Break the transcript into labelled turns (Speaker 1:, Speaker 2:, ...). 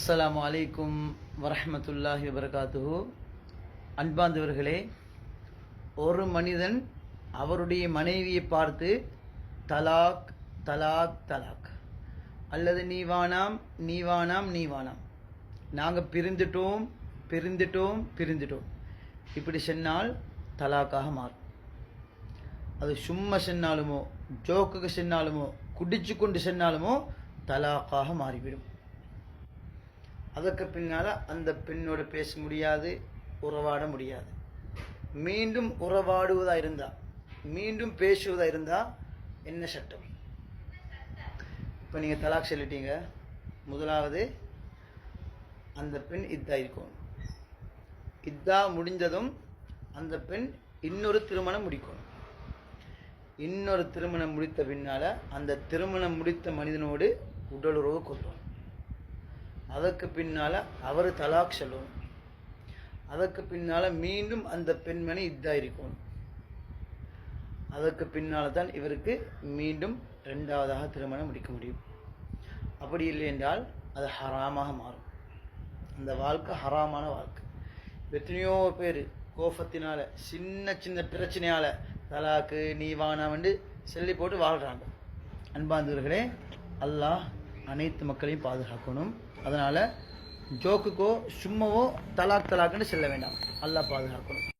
Speaker 1: அஸ்லாம் வலைக்கும் வரமத்துல்லாஹி வபரகாத்துஹு. அன்பாந்தவர்களே ஒரு மனிதன் அவருடைய மனைவியை பார்த்து தலாக் தலாக் தலாக். அல்லது நீ வானாம் நீ வானாம் நீ வானாம் நாங்கள் பிரிந்துட்டோம் பிரிந்துட்டோம் பிரிந்துட்டோம். இப்படி சொன்னால் தலாக்காக மாறும். அது சும்மா சென்னாலுமோ ஜோக்குக்கு சென்னாலுமோ குடிச்சு கொண்டு சென்னாலுமோ தலாக்காக மாறிவிடும். அதற்கு பின்னால் அந்த பெண்ணோடு பேச முடியாது உறவாட முடியாது. மீண்டும் உறவாடுவதாக இருந்தால் மீண்டும் பேசுவதாக இருந்தால் என்ன சட்டம்? இப்போ நீங்கள் தலாக் சொல்லிட்டீங்க முதலாவது அந்த பெண் இதாக இருக்கும் இதாக முடிஞ்சதும் அந்த பெண் இன்னொரு திருமணம் முடிக்கணும். இன்னொரு திருமணம் முடித்த பின்னால் அந்த திருமணம் முடித்த மனிதனோடு உடலுறவு கொள்ளணும் அதற்கு பின்னால் அவர் தலாக் செல்லும். அதற்கு பின்னால் மீண்டும் அந்த பெண்மணி இதாக இருக்கும். அதற்கு பின்னால் தான் இவருக்கு மீண்டும் ரெண்டாவதாக திருமணம் முடிக்க முடியும். அப்படி இல்லை என்றால் அது ஹராமாக மாறும். அந்த வாழ்க்கை ஹராமான வாழ்க்கை. எத்தனையோ பேர் கோபத்தினால சின்ன சின்ன பிரச்சனையால் தலாக்கு நீ வானாமண்டு சொல்லி போட்டு வாழ்கிறாங்க அன்பாந்தவர்களே அல்லாஹ் அனைத்து மக்களையும் பாதுகாக்கணும். அதனால் ஜோக்குக்கோ சும்மாவோ தலாக் தலாக்குன்னு செல்ல வேண்டாம். நல்லா பாதுகாக்கணும்.